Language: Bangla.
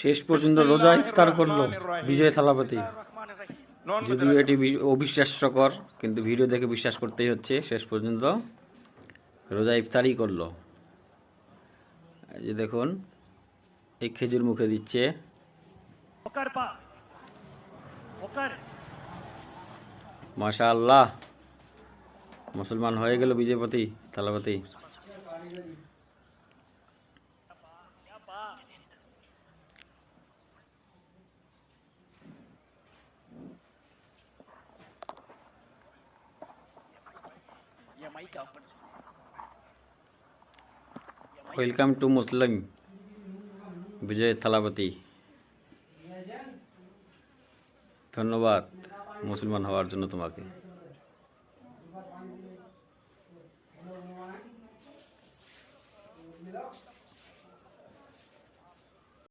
শেষ পর্যন্ত রোজা ইফতার করল বিজয় থালাপতি। যদিও এটি অবিশ্বাস্যকর কিন্তু ভিডিও দেখে বিশ্বাস করতেই হচ্ছে শেষ পর্যন্ত রোজা ইফতারই করল। যে দেখুন এই খেজুর মুখে দিচ্ছে। মাশা আল্লাহ মুসলমান হয়ে গেল বিজয়পতি Thalapathy. Welcome to Muslim Vijay Thalapathy धन्यवाद मुसलमान हवार जो तुम्हें